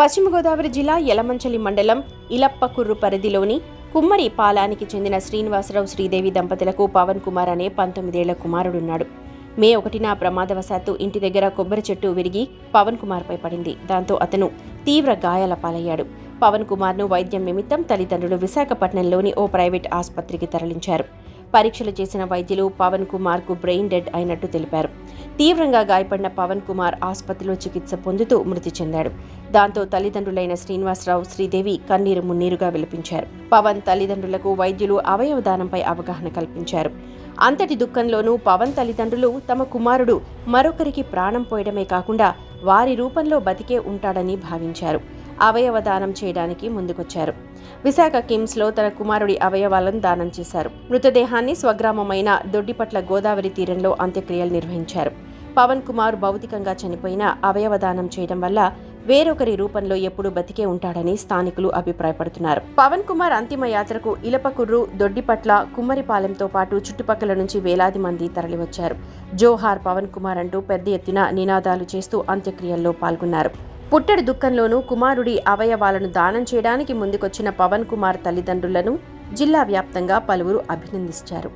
పశ్చిమ గోదావరి జిల్లా యలమంచలి మండలం ఇలప్పకుర్రు పరిధిలోని కుమ్మరి పాలానికి చెందిన శ్రీనివాసరావు శ్రీదేవి దంపతులకు పవన్ కుమార్ అనే పంతొమ్మిదేళ్ళ కుమారుడున్నాడు. మే ఒకటిన ప్రమాదవశాత్తు ఇంటి దగ్గర కొబ్బరి చెట్టు విరిగి పవన్ కుమార్పై పడింది. దాంతో అతను తీవ్ర గాయాల పాలయ్యాడు. పవన్ కుమార్ను వైద్యం నిమిత్తం తల్లిదండ్రులు విశాఖపట్నంలోని ఓ ప్రైవేట్ ఆసుపత్రికి తరలించారు. పరీక్షలు చేసిన వైద్యులు పవన్ కుమార్కు బ్రెయిన్ డెడ్ అయినట్టు తెలిపారు. తీవ్రంగా గాయపడిన పవన్ కుమార్ ఆసుపత్రిలో చికిత్స పొందుతూ మృతి చెందాడు. దాంతో తల్లిదండ్రులైన శ్రీనివాసరావు శ్రీదేవి కన్నీరు మున్నీరుగా విలపించారు. పవన్ తల్లిదండ్రులకు వైద్యులు అవయవ దానంపై అవగాహన కల్పించారు. అంతటి దుఃఖంలోనూ పవన్ తల్లిదండ్రులు తమ కుమారుడు మరొకరికి ప్రాణం పోయడమే కాకుండా వారి రూపంలో బతికే ఉంటాడని భావించారు. అవయవ దానం చేయడానికి ముందుకొచ్చారు. విశాఖ కిమ్స్లో తన కుమారుడి అవయవాలను దానం చేశారు. మృతదేహాన్ని స్వగ్రామమైన దొడ్డిపట్ల గోదావరి తీరంలో అంత్యక్రియలు నిర్వహించారు. పవన్ కుమార్ భౌతికంగా చనిపోయిన అవయవ దానం చేయడం వల్ల వేరొకరి రూపంలో ఎప్పుడూ బతికే ఉంటాడని స్థానికులు అభిప్రాయపడుతున్నారు. పవన్ కుమార్ అంతిమ యాత్రకు ఇలపకుర్రు దొడ్డిపట్ల కుమ్మరిపాలెంతో పాటు చుట్టుపక్కల నుంచి వేలాది మంది తరలివచ్చారు. జోహార్ పవన్ కుమార్ అంటూ పెద్ద ఎత్తున నినాదాలు చేస్తూ అంత్యక్రియల్లో పాల్గొన్నారు. పుట్టడి దుఃఖంలోనూ కుమారుడి అవయవాలను దానం చేయడానికి ముందుకొచ్చిన పవన్ కుమార్ తల్లిదండ్రులను జిల్లా వ్యాప్తంగా పలువురు అభినందించారు.